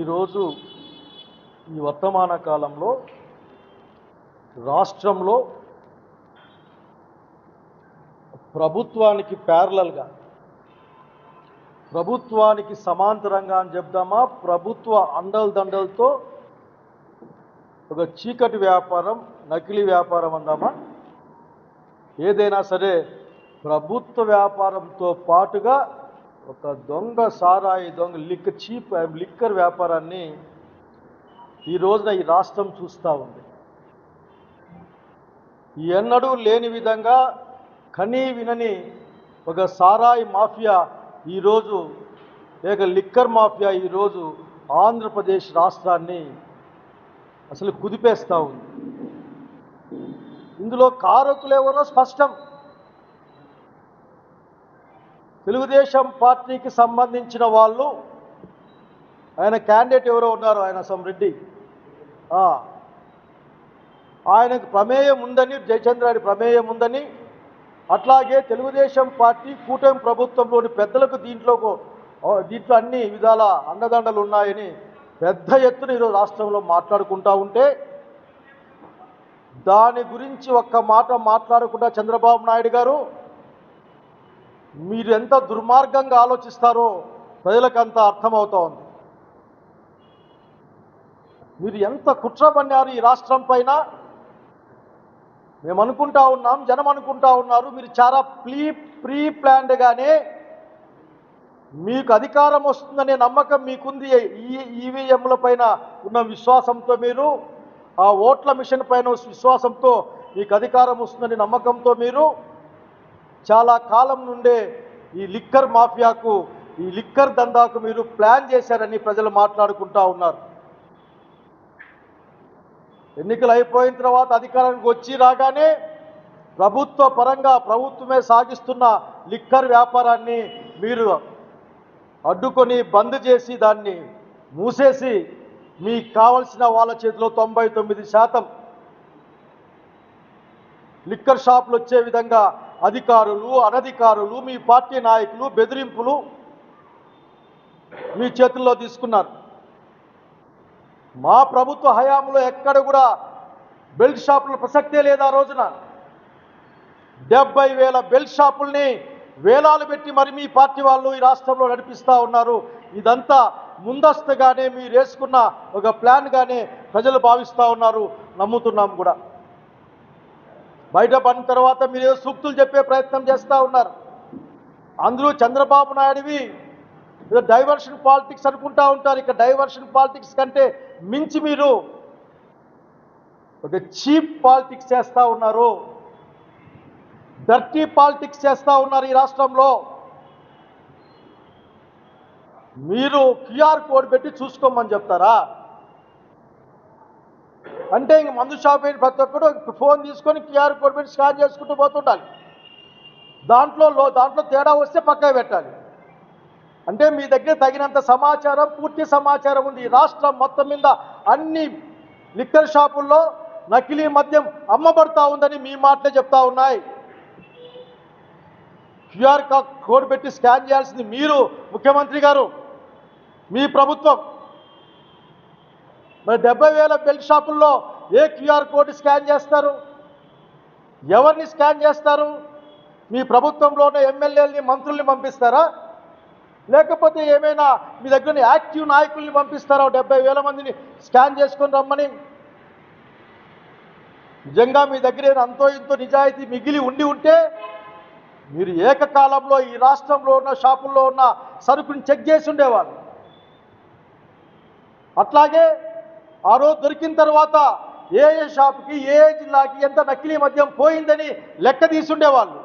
ఈరోజు ఈ వర్తమాన కాలంలో రాష్ట్రంలో ప్రభుత్వానికి ప్యారలల్గా ప్రభుత్వానికి సమాంతరంగా అని చెప్దామా? ప్రభుత్వ అండల దండలతో ఒక చీకటి వ్యాపారం నకిలీ వ్యాపారం అందామా? ఏదైనా సరే ప్రభుత్వ వ్యాపారంతో పాటుగా ఒక దొంగ సారాయి దొంగ లిక్కర్ చీప్ లిక్కర్ వ్యాపారాన్ని ఈ రోజున ఈ రాష్ట్రం చూస్తూ ఉంది. ఎన్నడూ లేని విధంగా కనీ వినని ఒక సారాయి మాఫియా ఈరోజు లేక లిక్కర్ మాఫియా ఈరోజు ఆంధ్రప్రదేశ్ రాష్ట్రాన్ని అసలు కుదిపేస్తూ ఉంది. ఇందులో కారకులు ఎవరో స్పష్టం. తెలుగుదేశం పార్టీకి సంబంధించిన వాళ్ళు ఆయన క్యాండిడేట్ ఎవరో ఉన్నారు ఆయన సమ్రెడ్డి ఆయనకు ప్రమేయం ఉందని జయచంద్రాడి ప్రమేయం ఉందని అట్లాగే తెలుగుదేశం పార్టీ కూటమి ప్రభుత్వంలోని పెద్దలకు దీంట్లో దీంట్లో అన్ని విధాల అండదండలు ఉన్నాయని పెద్ద ఎత్తున ఈరోజు రాష్ట్రంలో మాట్లాడుకుంటా ఉంటే దాని గురించి ఒక్క మాట మాట్లాడకుండా చంద్రబాబు నాయుడు గారు మీరు ఎంత దుర్మార్గంగా ఆలోచిస్తారో ప్రజలకంత అర్థమవుతా ఉంది మీరు ఎంత కుట్ర పన్నారు ఈ రాష్ట్రం పైన? మేము అనుకుంటా ఉన్నాం జనం అనుకుంటా ఉన్నారు. మీరు చాలా ప్రీ ప్రీ ప్లాన్డ్గానే మీకు అధికారం వస్తుందనే నమ్మకం మీకుంది. ఈ ఈవీఎంల పైన ఉన్న విశ్వాసంతో మీరు ఆ ఓట్ల మిషన్ పైన విశ్వాసంతో మీకు అధికారం వస్తుందనే నమ్మకంతో మీరు చాలా కాలం నుండే ఈ లిక్కర్ మాఫియాకు ఈ లిక్కర్ దందాకు మీరు ప్లాన్ చేశారని ప్రజలు మాట్లాడుకుంటా ఉన్నారు. ఎన్నికలు అయిపోయిన తర్వాత అధికారానికి వచ్చి రాగానే ప్రభుత్వ పరంగా ప్రభుత్వమే సాగిస్తున్న లిక్కర్ వ్యాపారాన్ని మీరు అడ్డుకొని బంద్ చేసి దాన్ని మూసేసి మీకు కావలసిన వాళ్ళ చేతిలో తొంభై తొమ్మిది శాతం లిక్కర్ షాపులు వచ్చే విధంగా అధికారులు అనధికారులు మీ పార్టీ నాయకులు బెదిరింపులు మీ చేతుల్లో తీసుకున్నారు. మా ప్రభుత్వ హయాంలో ఎక్కడ కూడా బెల్ట్ షాపుల ప్రసక్తే లేదు ఆ రోజున. డెబ్బై వేల బెల్ట్ షాపుల్ని వేలాలు పెట్టి మరి మీ పార్టీ వాళ్ళు ఈ రాష్ట్రంలో నడిపిస్తూ ఉన్నారు. ఇదంతా ముందస్తుగానే మీరు వేసుకున్న ఒక ప్లాన్గానే ప్రజలు భావిస్తూ ఉన్నారు. నమ్ముతున్నాం కూడా. బయట పడిన తర్వాత మీరు ఏదో సూక్తులు చెప్పే ప్రయత్నం చేస్తూ ఉన్నారు. అందరూ చంద్రబాబు నాయుడువి ఏదో డైవర్షన్ పాలిటిక్స్ అనుకుంటా ఉంటారు. ఇక డైవర్షన్ పాలిటిక్స్ కంటే మించి మీరు ఒక చీప్ పాలిటిక్స్ చేస్తూ ఉన్నారు. డర్టీ పాలిటిక్స్ చేస్తూ ఉన్నారు ఈ రాష్ట్రంలో. మీరు క్యూఆర్ కోడ్ పెట్టి చూసుకోమని చెప్తారా? అంటే ఇంక మందు షాప్ అయిన ప్రతి ఒక్కరు ఫోన్ తీసుకొని క్యూఆర్ కోడ్ పెట్టి స్కాన్ చేసుకుంటూ పోతుండాలి. దాంట్లో లో దాంట్లో తేడా వస్తే పక్కా పెట్టాలి. అంటే మీ దగ్గర తగినంత సమాచారం పూర్తి సమాచారం ఉంది. రాష్ట్రం మొత్తం మీద అన్ని లిక్కర్ షాపుల్లో నకిలీ మద్యం అమ్మబడతా ఉందని మీ మాటలే చెప్తా ఉన్నాయి. క్యూఆర్ కోడ్ పెట్టి స్కాన్ చేయాల్సింది మీరు ముఖ్యమంత్రి గారు. మీ ప్రభుత్వం మరి డెబ్బై వేల బెల్ట్ షాపుల్లో ఏ క్యూఆర్ కోడ్ స్కాన్ చేస్తారు? ఎవరిని స్కాన్ చేస్తారు? మీ ప్రభుత్వంలో ఉన్న ఎమ్మెల్యేలని మంత్రుల్ని పంపిస్తారా? లేకపోతే ఏమైనా మీ దగ్గర యాక్టివ్ నాయకుల్ని పంపిస్తారా? డెబ్బై వేల మందిని స్కాన్ చేసుకొని రమ్మని. నిజంగా మీ దగ్గర అంతో ఇంతో నిజాయితీ మిగిలి ఉండి ఉంటే మీరు ఏకకాలంలో ఈ రాష్ట్రంలో ఉన్న షాపుల్లో ఉన్న సరుకుని చెక్ చేసి ఉండేవాళ్ళు. అట్లాగే ఆ రోజు దొరికిన తర్వాత ఏ ఏ షాప్కి ఏ ఏ జిల్లాకి ఎంత నకిలీ మద్యం పోయిందని లెక్క తీసుండేవాళ్ళు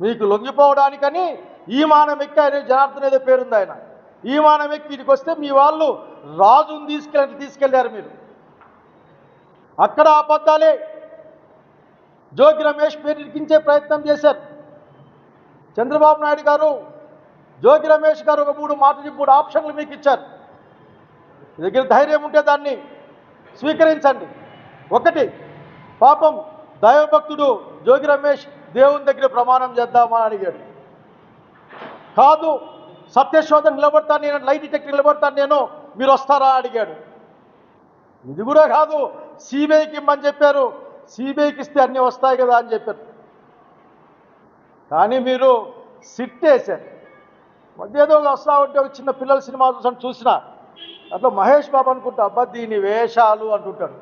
మీకు లొంగిపోవడానికని ఈ మానం ఆయన జనార్దన్ ఏదో పేరుంది ఆయన. ఈ మానం ఇటుకు వస్తే మీ వాళ్ళు రాజుని తీసుకెళ్ళి తీసుకెళ్ళారు మీరు. అక్కడ అబద్ధాలే. జోగి రమేష్ పేరు ఇరికించే ప్రయత్నం చేశారు. చంద్రబాబు నాయుడు గారు జోగి రమేష్ గారు ఒక మూడు మాటలు మూడు ఆప్షన్లు మీకు ఇచ్చారు. మీ దగ్గర ధైర్యం ఉంటే దాన్ని స్వీకరించండి. ఒకటి పాపం దైవభక్తుడు జోగి రమేష్ దేవుని దగ్గర ప్రమాణం చేద్దామని అడిగాడు. కాదు సత్యశోధన నిలబడతాను నేను లైట్ డిటెక్టర్ నిలబడతాను నేను మీరు వస్తారా అడిగాడు. ఇది కూడా కాదు సిబిఐకి ఇమ్మని చెప్పారు సిబిఐకి ఇస్తే అన్నీ వస్తాయి కదా అని చెప్పారు. కానీ మీరు సిట్ వేశారు మధ్య ఏదో వస్తా ఉంటే ఒక చిన్న పిల్లల సినిమా చూసిన అట్లా మహేష్ బాబు అనుకుంటా అబ్బా దీని వేషాలు అంటుంటాడు.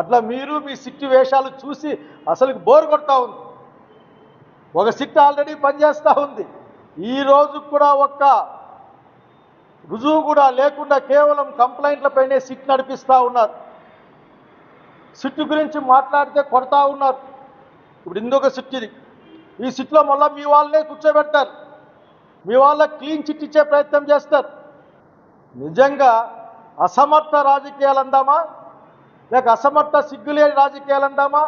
అట్లా మీరు మీ సిట్టి వేషాలు చూసి అసలు బోర్ కొడతా ఉంది. ఒక సిట్ ఆల్రెడీ పనిచేస్తూ ఉంది. ఈ రోజు కూడా ఒక్క రుజువు కూడా లేకుండా కేవలం కంప్లైంట్లపైనే సిట్ నడిపిస్తూ ఉన్నారు. సిట్టు గురించి మాట్లాడితే కొడతా ఉన్నారు. ఇప్పుడు ఇంకొక సిట్ ఇది. ఈ సిట్లో మళ్ళీ మీ వాళ్ళనే కూర్చోబెడతారు. మీ వాళ్ళ క్లీన్ చిట్ ఇచ్చే ప్రయత్నం చేస్తారు. నిజంగా అసమర్థ రాజకీయాలు అందామా? లేక అసమర్థ సిగ్గులేని రాజకీయాలు అందామా?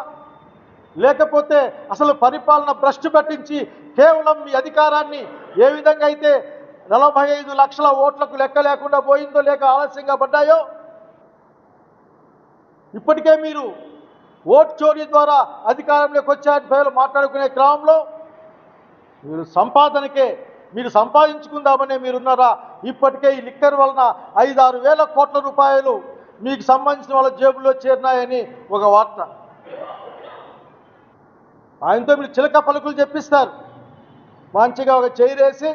లేకపోతే అసలు పరిపాలన భ్రష్టు పట్టించి కేవలం మీ అధికారాన్ని ఏ విధంగా అయితే నలభై ఐదు లక్షల ఓట్లకు లెక్క లేకుండా పోయిందో లేక ఆలస్యంగా పడ్డాయో? ఇప్పటికే మీరు ఓట్ చోరీ ద్వారా అధికారంలోకి వచ్చారని ప్రజలు మాట్లాడుకునే క్రమంలో మీరు సంపాదనకే మీరు సంపాదించుకుందామనే మీరున్నారా? ఇప్పటికే ఈ లిక్కర్ వలన ఐదారు వేల కోట్ల రూపాయలు మీకు సంబంధించిన వాళ్ళ జేబులో చేరినాయని ఒక వార్త. ఆయనతో మీరు చిలక పలుకులు చెప్పిస్తారు. మంచిగా ఒక చైరేసి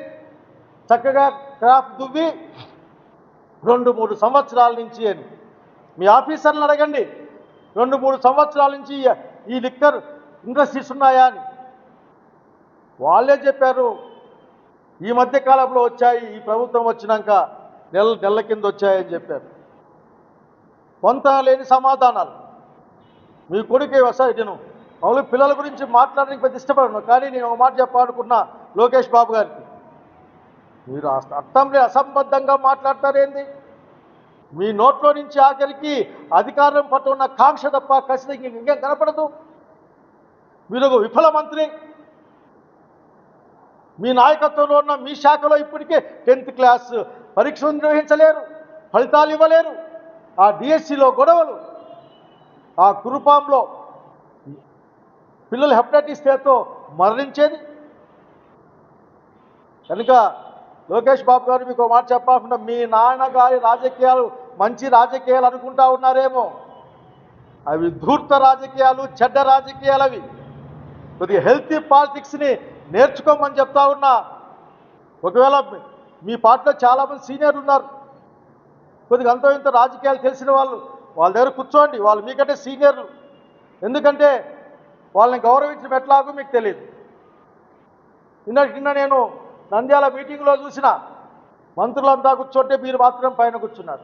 చక్కగా క్రాఫ్ట్ దువ్వి రెండు మూడు సంవత్సరాల నుంచి అని. మీ ఆఫీసర్లను అడగండి రెండు మూడు సంవత్సరాల నుంచి ఈ లిక్కర్ ఇండస్ట్రీస్ ఉన్నాయా అని. వాళ్ళే చెప్పారు ఈ మధ్య కాలంలో వచ్చాయి ఈ ప్రభుత్వం వచ్చినాక నెల నెల కింద వచ్చాయని చెప్పారు. కొంత లేని సమాధానాలు. మీ కొడుకే వస్తాయి నేను అవును పిల్లల గురించి మాట్లాడడానికి పెద్ద ఇష్టపడను కానీ నేను ఒక మాట చెప్పాలనుకున్నా లోకేష్ బాబు గారికి. మీరు అస- అర్థంలో అసంబద్ధంగా మాట్లాడతారేంది మీ నోట్లో నుంచి ఆఖరికి అధికారం పట్ల ఉన్న కాంక్ష తప్ప ఖచ్చితంగా ఇంకేం కనపడదు. మీరు ఒక విఫల మంత్రి. మీ నాయకత్వంలో ఉన్న మీ శాఖలో ఇప్పటికే టెన్త్ క్లాస్ పరీక్షలు నిర్వహించలేరు ఫలితాలు ఇవ్వలేరు. ఆ డిఎస్సిలో గొడవలు ఆ కురుపాంలో పిల్లలు హెపటైటిస్ ఏతో మరణించేది. కనుక లోకేష్ బాబు గారు మీకు మాట చెప్పాలనుకుంటా మీ నాన్నగారి రాజకీయాలు మంచి రాజకీయాలు అనుకుంటా ఉన్నారేమో. అవి ధూర్త రాజకీయాలు చెడ్డ రాజకీయాలు అవి. కొద్దిగా హెల్తీ పాలిటిక్స్ని నేర్చుకోమని చెప్తా ఉన్నా. ఒకవేళ మీ- పార్టీలో చాలామంది సీనియర్లు ఉన్నారు. కొద్దిగా అంతో ఇంత రాజకీయాలు తెలిసిన వాళ్ళు వాళ్ళ దగ్గర కూర్చోండి. వాళ్ళు మీకంటే సీనియర్లు. ఎందుకంటే వాళ్ళని గౌరవించడం ఎట్లాగో మీకు తెలియదు. నిన్న నిన్న నేను నంద్యాల మీటింగ్లో చూసిన మంత్రులంతా కూర్చోంటే మీరు మాత్రం పైన కూర్చున్నారు.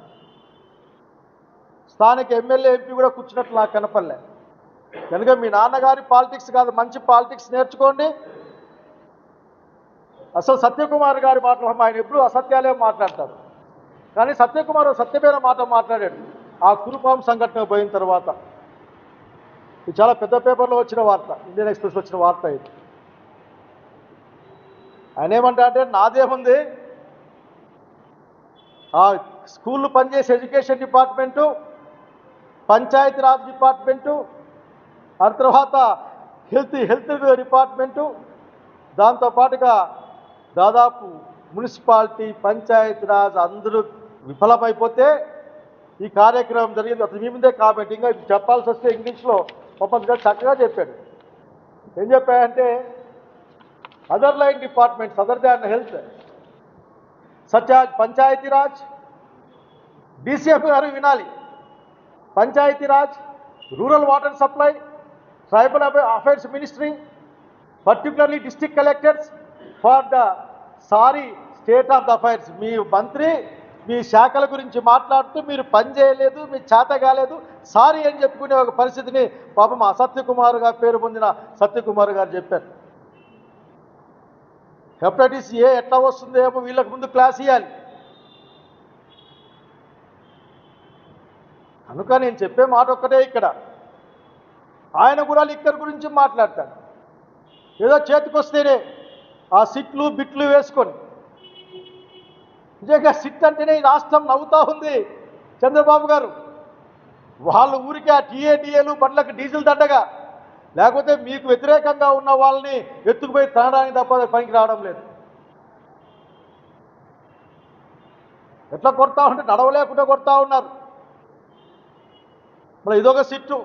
స్థానిక ఎమ్మెల్యే ఎంపీ కూడా కూర్చున్నట్లు నాకు కనపడలే. కనుక మీ నాన్నగారి పాలిటిక్స్ కాదు మంచి పాలిటిక్స్ నేర్చుకోండి. అసలు సత్యకుమార్ గారి మాటలు ఆయన ఎప్పుడు అసత్యాలే మాట్లాడతారు. కానీ సత్యకుమార్ సత్యమైన మాట మాట్లాడాడు. ఆ కురుపాం సంఘటన పోయిన తర్వాత. ఇది చాలా పెద్ద పేపర్లో వచ్చిన వార్త ఇండియన్ ఎక్స్ప్రెస్ వచ్చిన వార్త ఇది. ఆయన ఏమంటా అంటే నాదేముంది ఆ స్కూళ్ళు పనిచేసే ఎడ్యుకేషన్ డిపార్ట్మెంటు పంచాయతీరాజ్ డిపార్ట్మెంటు ఆ తర్వాత హెల్త్ హెల్త్ డిపార్ట్మెంటు దాంతోపాటుగా దాదాపు మున్సిపాలిటీ పంచాయతీరాజ్ అందరూ విఫలమైపోతే ఈ కార్యక్రమం జరిగింది. అతను మీ ముందే కాబట్టి ఇంకా చెప్పాల్సి వస్తే ఇంగ్లీష్లో పాపం గారు చక్కగా చెప్పాడు. ఏం చెప్పాయంటే other line departments other than health such Panchayati Raj DCF గారు వినాలి. Panchayati Raj rural water supply tribal affairs ministry particularly district collectors for the sorry state of the affairs. మీ మంత్రి మీ శాఖల గురించి మాట్లాడుతూ మీరు పని చేయలేదు మీ చేత కాలేదు సారీ అని చెప్పుకునే ఒక పరిస్థితిని పాపం అసత్యకుమార్ గారు పేరు పొందిన సత్యకుమార్ గారు చెప్పారు. హెపటైటిస్ ఏ ఎట్లా వస్తుందో ఏమో వీళ్ళకి ముందు క్లాస్ ఇవ్వాలి కనుక నేను చెప్పే మాట ఒక్కటే ఇక్కడ. ఆయన కూడా లిక్కర్ గురించి మాట్లాడతాడు. ఏదో చేతికొస్తేనే ఆ సిట్లు బిట్లు వేసుకొని. నిజంగా సిట్ అంటేనే ఈ రాష్ట్రం నవ్వుతా ఉంది చంద్రబాబు గారు. వాళ్ళ ఊరికి ఆ టీఏడిఏలు బండ్లకు డీజిల్ దండగా. లేకపోతే మీకు వ్యతిరేకంగా ఉన్న వాళ్ళని ఎత్తుకుపోయి తనడానికి తప్ప పనికి రావడం లేదు. ఎట్లా కొడతా ఉంటే నడవలేకుండా కొడతా ఉన్నారు. మరి ఇదొక సిట్టు.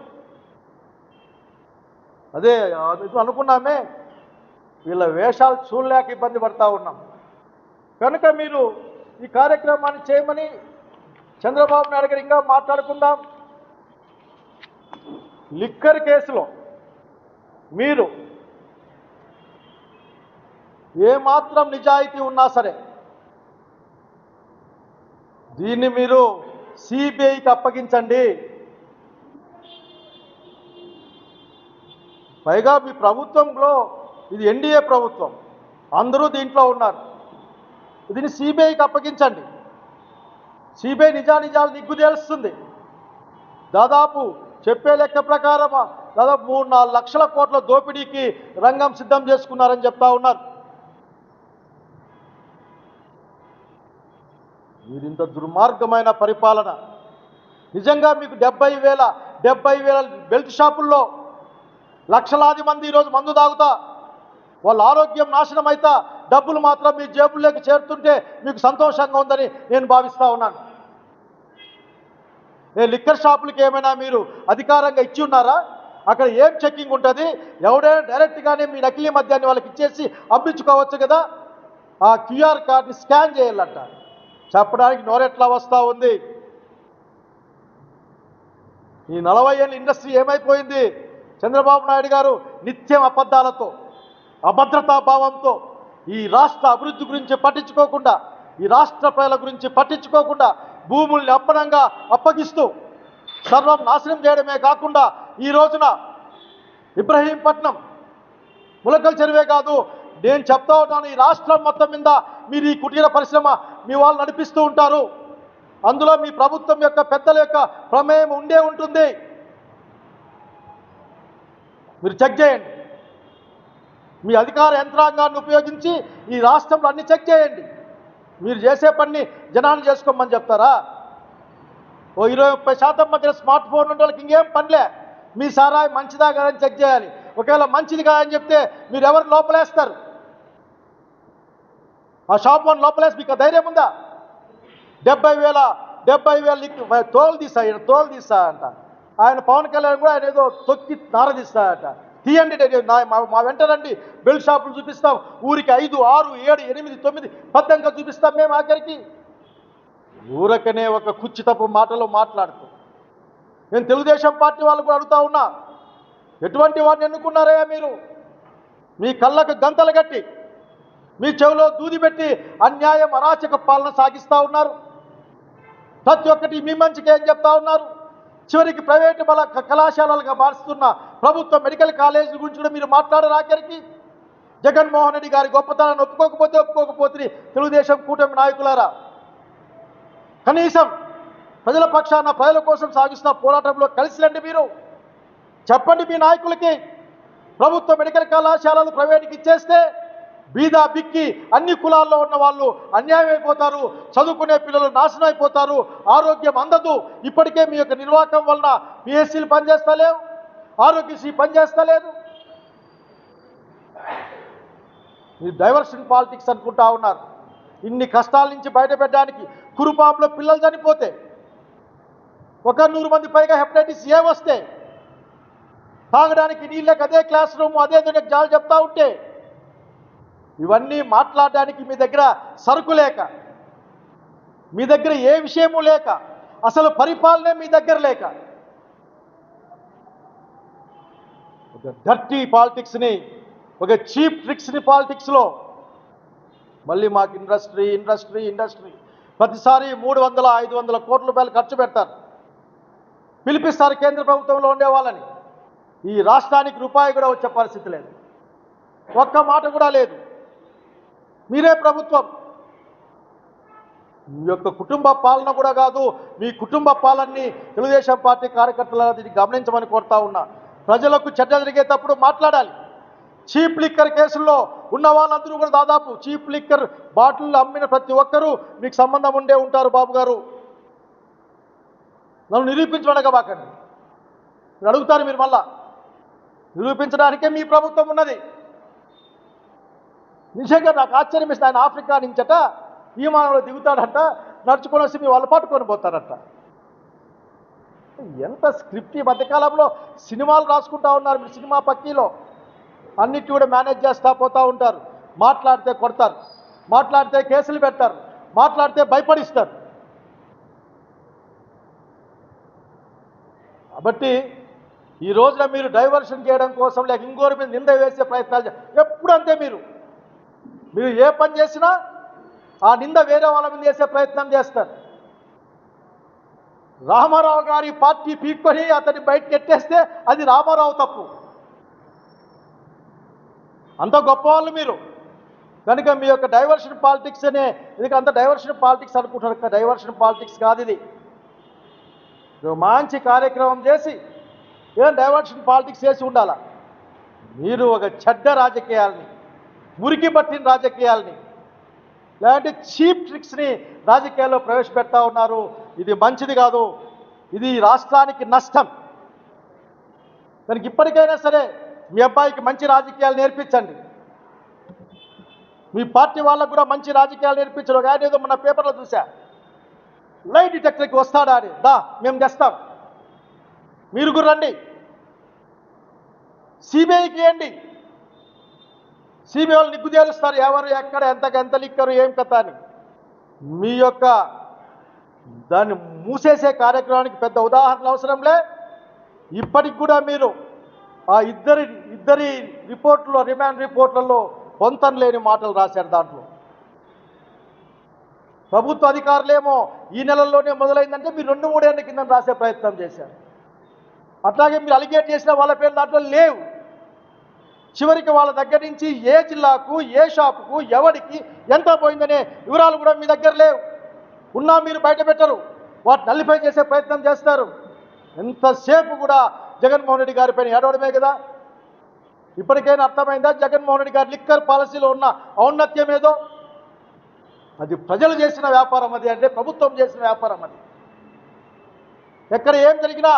అదే అది అనుకున్నామే. వీళ్ళ వేషాలు చూడలేక ఇబ్బంది పడతా ఉన్నాం. కనుక మీరు ఈ కార్యక్రమాన్ని చేయమని చంద్రబాబు నాయుడు గారు ఇంకా మాట్లాడుకుందాం. లిక్కర్ కేసులో మీరు ఏమాత్రం నిజాయితీ ఉన్నా సరే దీన్ని మీరు సిబిఐకి అప్పగించండి. పైగా మీ ప్రభుత్వంలో ఇది ఎన్డీఏ ప్రభుత్వం. అందరూ దీంట్లో ఉన్నారు. దీన్ని సిబిఐకి అప్పగించండి. సిబిఐ నిజానిజాలు నిగ్గు తేలుస్తుంది. దాదాపు చెప్పే లెక్క ప్రకారం దాదాపు మూడు నాలుగు లక్షల కోట్ల దోపిడీకి రంగం సిద్ధం చేసుకున్నారని చెప్తా ఉన్నారు. మీరింత దుర్మార్గమైన పరిపాలన. నిజంగా మీకు డెబ్బై వేల డెబ్బై వేల బెల్ట్ షాపుల్లో లక్షలాది మంది ఈరోజు మందు తాగుతా వాళ్ళ ఆరోగ్యం నాశనం అవుతా డబ్బులు మాత్రం మీ జేబుల్లోకి చేరుతుంటే మీకు సంతోషంగా ఉందని నేను భావిస్తూ ఉన్నాను. ఏ లిక్కర్ షాపులకి ఏమైనా మీరు అధికారంగా ఇచ్చి ఉన్నారా? అక్కడ ఏం చెక్కింగ్ ఉంటుంది? ఎవడైనా డైరెక్ట్గానే మీ నకిలీ మద్యాన్ని వాళ్ళకి ఇచ్చేసి అమ్మించుకోవచ్చు కదా? ఆ క్యూఆర్ కార్డ్ని స్కాన్ చేయాలంట. చెప్పడానికి నోరెట్లా వస్తూ ఉంది? ఈ నలభై ఏళ్ళ ఇండస్ట్రీ ఏమైపోయింది? చంద్రబాబు నాయుడు గారు నిత్యం అబద్ధాలతో అభద్రతా భావంతో ఈ రాష్ట్ర అభివృద్ధి గురించి పట్టించుకోకుండా ఈ రాష్ట్ర ప్రజల గురించి పట్టించుకోకుండా భూముల్ని అప్పనంగా అప్పగిస్తూ సర్వం నాశనం చేయడమే కాకుండా ఈ రోజున ఇబ్రహీంపట్నం ములకల్ చెరువే కాదు. నేను చెప్తా ఉన్నాను ఈ రాష్ట్రం మొత్తం మీద మీరు ఈ కుటీర పరిశ్రమ మీ వాళ్ళు నడిపిస్తూ ఉంటారు. అందులో మీ ప్రభుత్వం యొక్క పెద్దల యొక్క ప్రమేయం ఉండే ఉంటుంది. మీరు చెక్ చేయండి. మీ అధికార యంత్రాంగాన్ని ఉపయోగించి ఈ రాష్ట్రంలో అన్ని చెక్ చేయండి. మీరు చేసే పని జనాన్ని చేసుకోమని చెప్తారా? ఓ ఇరవై ముప్పై శాతం మధ్య స్మార్ట్ ఫోన్ ఉండే వాళ్ళకి ఇంకేం పనిలే? మీ సారాయి మంచిదా కాదని చెక్ చేయాలి. ఒకవేళ మంచిది కాదని చెప్తే మీరు ఎవరు లోపలేస్తారు? ఆ షాప్ వన్ లోపలేసి మీకు ధైర్యం ఉందా? డెబ్బై వేల డెబ్బై వేల తోలు తీసా ఆయన తోలు తీసా అంట. ఆయన పవన్ కళ్యాణ్ కూడా ఆయన ఏదో తొక్కి నారదీస్తాడట తీయండి నేను- మా మా వెంట రండి. బెల్ షాపులు చూపిస్తాం. ఊరికి ఐదు ఆరు ఏడు ఎనిమిది తొమ్మిది. పద్దంగా చూపిస్తాం మేము ఆఖరికి. ఊరకనే ఒక కుచ్చితపు మాటలు మాట్లాడుతూ. నేను తెలుగుదేశం పార్టీ వాళ్ళు కూడా అడుగుతా ఉన్నా. ఎటువంటి వాడిని ఎన్నుకున్నారయ్యా మీరు? మీ కళ్ళకు గంతలు కట్టి మీ చెవిలో దూది పెట్టి అన్యాయం అరాచక పాలన సాగిస్తూ ఉన్నారు. ప్రతి ఒక్కటి మీ మంచికి ఏం చెప్తా ఉన్నారు. చివరికి ప్రైవేటు బల క- కళాశాలలుగా మారుస్తున్న ప్రభుత్వ మెడికల్ కాలేజీ గురించి కూడా మీరు మాట్లాడరు ఆఖరికి? జగన్మోహన్ రెడ్డి గారి గొప్పతనాన్ని ఒప్పుకోకపోతే ఒప్పుకోకపోతే తెలుగుదేశం కూటమి నాయకులారా? కనీసం ప్రజల పక్షాన ప్రజల కోసం సాగిస్తున్న పోరాటంలో కలిసిరండి మీరు. చెప్పండి మీ నాయకులకి. ప్రభుత్వ మెడికల్ కళాశాలలు ప్రైవేట్కి ఇచ్చేస్తే వీధా బిక్కి అన్ని కులాల్లో ఉన్న వాళ్ళు అన్యాయం అయిపోతారు చదువుకునే పిల్లలు నాశనం అయిపోతారు ఆరోగ్యం అందదు. ఇప్పటికే మీ యొక్క నిర్వాహకం వలన పిఎస్సీలు పనిచేస్తలేవు ఆరోగ్యశ్రీ పనిచేస్తలేదు. మీరు డైవర్షన్ పాలిటిక్స్ అనుకుంటా ఉన్నారు. ఇన్ని కష్టాల నుంచి బయటపెట్టడానికి కురుపాంలో పిల్లలు చనిపోతే ఒక నూరు మంది పైగా హెపటైటిస్ ఏ వస్తే తాగడానికి నీళ్ళకి అదే క్లాస్ రూమ్ అదే దానికి జాలు చెప్తా ఉంటే ఇవన్నీ మాట్లాడడానికి మీ దగ్గర సరుకు లేక మీ దగ్గర ఏ విషయము లేక అసలు పరిపాలనే మీ దగ్గర లేక ఒక డర్టీ పాలిటిక్స్ని ఒక చీప్ ట్రిక్స్ని పాలిటిక్స్లో మళ్ళీ మాకు ఇండస్ట్రీ ఇండస్ట్రీ ఇండస్ట్రీ ప్రతిసారి మూడు వందల ఐదు వందల కోట్ల రూపాయలు ఖర్చు పెడతారు. పిలిపిస్తారు కేంద్ర ప్రభుత్వంలో ఉండే వాళ్ళని. ఈ రాష్ట్రానికి రూపాయి కూడా వచ్చే పరిస్థితి లేదు. ఒక్క మాట కూడా లేదు. మీరే ప్రభుత్వం. మీ యొక్క కుటుంబ పాలన కూడా కాదు మీ కుటుంబ పాలనని తెలుగుదేశం పార్టీ కార్యకర్తల దీన్ని గమనించమని కోరుతా ఉన్నా. ప్రజలకు చెడ్డ జరిగేటప్పుడు మాట్లాడాలి. చీప్ లిక్కర్ కేసుల్లో ఉన్న వాళ్ళందరూ కూడా దాదాపు చీప్ లిక్కర్ బాటిల్ అమ్మిన ప్రతి ఒక్కరూ మీకు సంబంధం ఉండే ఉంటారు బాబు గారు. నన్ను నిరూపించమనగబాకండి మీరు అడుగుతారు మీరు మళ్ళా. నిరూపించడానికే మీ ప్రభుత్వం ఉన్నది. నిజంగా నాకు ఆశ్చర్యం ఆయన ఆఫ్రికా నుంచట విమానంలో దిగుతాడంట నడుచుకొని వచ్చి మీ వాళ్ళు పట్టుకొని ఎంత స్క్రిప్ట్ ఈ మధ్యకాలంలో సినిమాలు రాసుకుంటా ఉన్నారు మీరు సినిమా పక్కీలో. అన్నిటి కూడా మేనేజ్ చేస్తూ పోతూ ఉంటారు. మాట్లాడితే కొడతారు మాట్లాడితే కేసులు పెడతారు మాట్లాడితే భయపడిస్తారు. కాబట్టి ఈ రోజున మీరు డైవర్షన్ చేయడం కోసం లేక ఇంకోరి మీద నింద వేసే ప్రయత్నాలు ఎప్పుడంతే మీరు మీరు ఏ పని చేసినా ఆ నింద వేరే వాళ్ళ మీద చేసే ప్రయత్నం చేస్తారు. రామారావు గారి పార్టీ పీక్కొని అతన్ని బయటకు ఎట్టేస్తే అది రామారావు తప్పు. అంత గొప్పవాళ్ళు మీరు. కనుక మీ యొక్క డైవర్షన్ పాలిటిక్స్ అనే ఇది అంత డైవర్షన్ పాలిటిక్స్ అనుకుంటారు డైవర్షన్ పాలిటిక్స్ కాదు ఇది. మంచి కార్యక్రమం చేసి ఏం డైవర్షన్ పాలిటిక్స్ చేసి ఉండాలా? మీరు ఒక చెడ్డ రాజకీయాలని. మురికి పట్టిన రాజకీయాల్ని లేదంటే చీప్ ట్రిక్స్ని రాజకీయాల్లో ప్రవేశపెడతా ఉన్నారు. ఇది మంచిది కాదు. ఇది రాష్ట్రానికి నష్టం. దానికి ఇప్పటికైనా సరే మీ అబ్బాయికి మంచి రాజకీయాలు నేర్పించండి. మీ పార్టీ వాళ్ళకు కూడా మంచి రాజకీయాలు నేర్పించడం కానీ ఏదో మన పేపర్లో చూసా లైట్ డిటెక్టర్కి వస్తాడా అని. దా మేము తెస్తాం. మీరు కూడా రండి. సిబిఐకి ఏంటి సిబిఐ వాళ్ళు నిగ్గు ఎవరు ఎక్కడ ఎంత ఎంత లిక్కరు ఏం కథ అని. మీ యొక్క దాన్ని మూసేసే కార్యక్రమానికి పెద్ద ఉదాహరణ అవసరంలే ఇప్పటికి కూడా మీరు ఆ ఇద్దరి ఇద్దరి రిపోర్ట్లో రిమాండ్ రిపోర్ట్లలో పొంతం లేని మాటలు రాశారు దాంట్లో. ప్రభుత్వ అధికారులేమో ఈ నెలల్లోనే మొదలైందంటే మీరు రెండు మూడేళ్ళ కింద రాసే ప్రయత్నం చేశారు. అట్లాగే మీరు అలిగేట్ చేసిన వాళ్ళ పేరు దాంట్లో లేవు. చివరికి వాళ్ళ దగ్గర నుంచి ఏ జిల్లాకు ఏ షాపుకు ఎవరికి ఎంత పోయిందనే వివరాలు కూడా మీ దగ్గర లేవు. ఉన్నా మీరు బయట పెట్టరు. వాటిని నల్లిఫై చేసే ప్రయత్నం చేస్తారు. ఎంతసేపు కూడా జగన్మోహన్ రెడ్డి గారి పైన ఏడవడమే కదా? ఇప్పటికైనా అర్థమైందా? జగన్మోహన్ రెడ్డి గారి లిక్కర్ పాలసీలో ఉన్న ఔన్నత్యం ఏదో? అది ప్రజలు చేసిన వ్యాపారం అది అంటే ప్రభుత్వం చేసిన వ్యాపారం అది. ఎక్కడ ఏం జరిగినా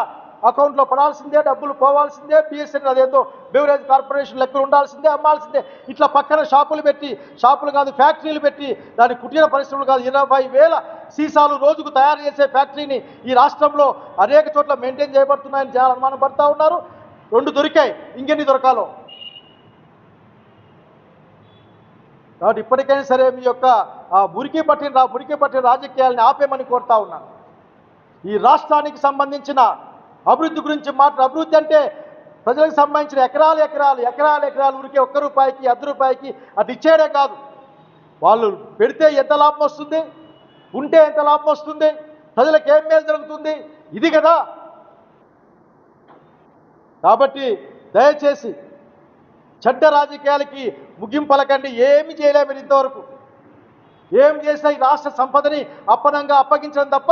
అకౌంట్లో పడాల్సిందే డబ్బులు పోవాల్సిందే పిఎస్ఎన్ అదేదో బెవరేజ్ కార్పొరేషన్ లెక్కలు ఉండాల్సిందే అమ్మాల్సిందే. ఇట్లా పక్కన షాపులు పెట్టి షాపులు కాదు ఫ్యాక్టరీలు పెట్టి దాని కుటీర పరిశ్రమలు కాదు ఇరవై వేల సీసాలు రోజుకు తయారు చేసే ఫ్యాక్టరీని ఈ రాష్ట్రంలో అనేక చోట్ల మెయింటైన్ చేయబడుతున్నాయని జనాలు అనుమానం పడతా ఉన్నారు. రెండు దొరికాయి ఇంకెన్ని దొరకాలో? కాబట్టి ఇప్పటికైనా సరే మీ యొక్క ఆ మురికి పట్టిన మురికి పట్టిన రాజకీయాలని ఆపేమని కోరుతా ఉన్నాను. ఈ రాష్ట్రానికి సంబంధించిన అభివృద్ధి గురించి మాట అభివృద్ధి అంటే ప్రజలకు సంబంధించిన ఎకరాలు ఎకరాలు ఎకరాలు ఎకరాలు ఉరికే ఒక్క రూపాయికి అర్ధ రూపాయికి అది ఇచ్చేయడే కాదు. వాళ్ళు పెడితే ఎంత లాభం వస్తుంది? ఉంటే ఎంత లాభం వస్తుంది? ప్రజలకు ఏం మేలు జరుగుతుంది? ఇది కదా. కాబట్టి దయచేసి చెడ్డ రాజకీయాలకి ముగింపు పలకండి. ఏమి చేయలేము ఇంతవరకు. ఏం చేసినా ఈ రాష్ట్ర సంపదని అప్పనంగా అప్పగించడం తప్ప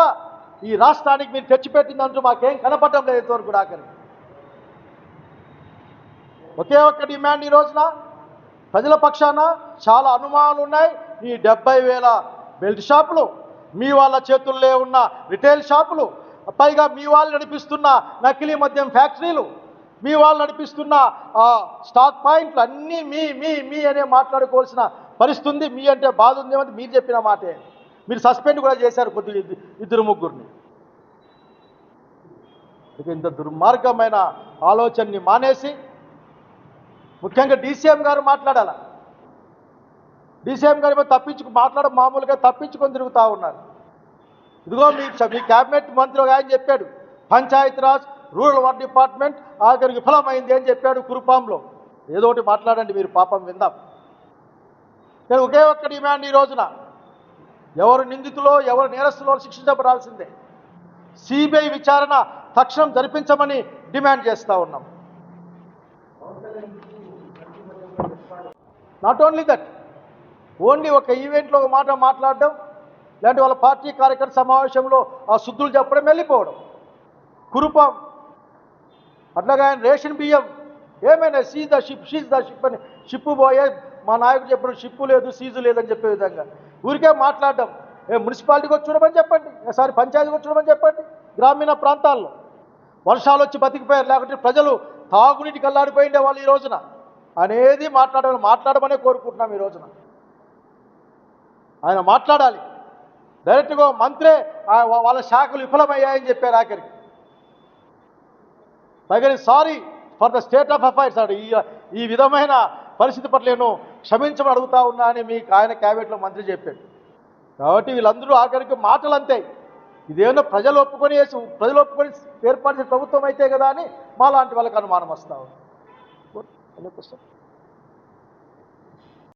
ఈ రాష్ట్రానికి మీరు తెచ్చిపెట్టిందంటూ మాకేం కనపడటం లేదు ఇంతవరకు కూడా ఆఖరి. ఒకే ఒక్క డిమాండ్ ఈ రోజున ప్రజల పక్షాన చాలా అనుమానాలు ఉన్నాయి. ఈ డెబ్బై వేల బెల్ట్ షాపులు మీ వాళ్ళ చేతుల్లో ఉన్న రిటైల్ షాపులు పైగా మీ వాళ్ళు నడిపిస్తున్న నకిలీ మద్యం ఫ్యాక్టరీలు మీ వాళ్ళు నడిపిస్తున్న స్టాక్ పాయింట్లు అన్నీ మీ మీ మీ అనే మాట్లాడుకోవాల్సిన పరిస్థితి ఉంది. మీ అంటే బాధ ఉంది మీరు చెప్పిన మాటే. మీరు సస్పెండ్ కూడా చేశారు కొద్ది ఇద్దరు ముగ్గురిని. ఇక ఇంత దుర్మార్గమైన ఆలోచనని మానేసి ముఖ్యంగా డీసీఎం గారు మాట్లాడాల. డీసీఎం గారు ఏమో తప్పించుకు మాట్లాడ మామూలుగా తప్పించుకొని తిరుగుతూ ఉన్నారు. ఇదిగో మీ మీ క్యాబినెట్ మంత్రి ఒక ఆయన చెప్పాడు పంచాయతీరాజ్ రూరల్ వార్డ్ డిపార్ట్మెంట్ ఆఖరి విఫలమైంది అని చెప్పాడు కురుపాంలో. ఏదో ఒకటి మాట్లాడండి మీరు పాపం విందాం. నేను ఒకే ఒక్క డిమాండ్ ఈ రోజున. ఎవరు నిందితులో ఎవరు నేరస్తులో శిక్షించబడాల్సిందే. సిబిఐ విచారణ తక్షణం జరిపించమని డిమాండ్ చేస్తూ ఉన్నాం. నాట్ ఓన్లీ దట్ ఓన్లీ ఒక ఈవెంట్లో ఒక మాట మాట్లాడడం లేదంటే వాళ్ళ పార్టీ కార్యకర్త సమావేశంలో ఆ శుద్ధులు చెప్పడం వెళ్ళిపోవడం. కురుపం అట్లాగా ఆయన రేషన్ బియ్యం ఏమైనా seize the ship seize the ship అని షిప్ పోయే మా నాయకుడు చెప్పిన షిప్పు లేదు సీజు లేదని చెప్పే విధంగా. ఊరికే మాట్లాడడం. ఏ మున్సిపాలిటీకి వచ్చి చూడమని చెప్పండి. ఒకసారి పంచాయతీకి వచ్చి చూడమని చెప్పండి. గ్రామీణ ప్రాంతాల్లో. వర్షాలు వచ్చి బతికిపోయారు. లేకుంటే ప్రజలు తాగునీటికి అల్లాడిపోయిండే వాళ్ళు ఈ రోజున. అనేది మాట్లాడాలి. మాట్లాడమనే కోరుకుంటున్నాం ఈ రోజున. ఆయన మాట్లాడాలి. డైరెక్ట్గా మంత్రే వాళ్ళ శాఖలు విఫలమయ్యాయని చెప్పారు ఆఖరికి. తగని sorry for the state of affairs ఈ ఈ విధమైన పరిస్థితి పట్ల నేను క్షమించమని అడుగుతా ఉన్నా అని మీకు ఆయన క్యాబినెట్లో మంత్రి చెప్పాడు. కాబట్టి వీళ్ళందరూ ఆఖరికి మాటలు అంతే ఇదేమన్నా ప్రజలు ఒప్పుకొని ప్రజలు ఒప్పుకొని ఏర్పాటు ప్రభుత్వం అయితే కదా అని మా లాంటి వాళ్ళకి అనుమానం వస్తా ఉంది.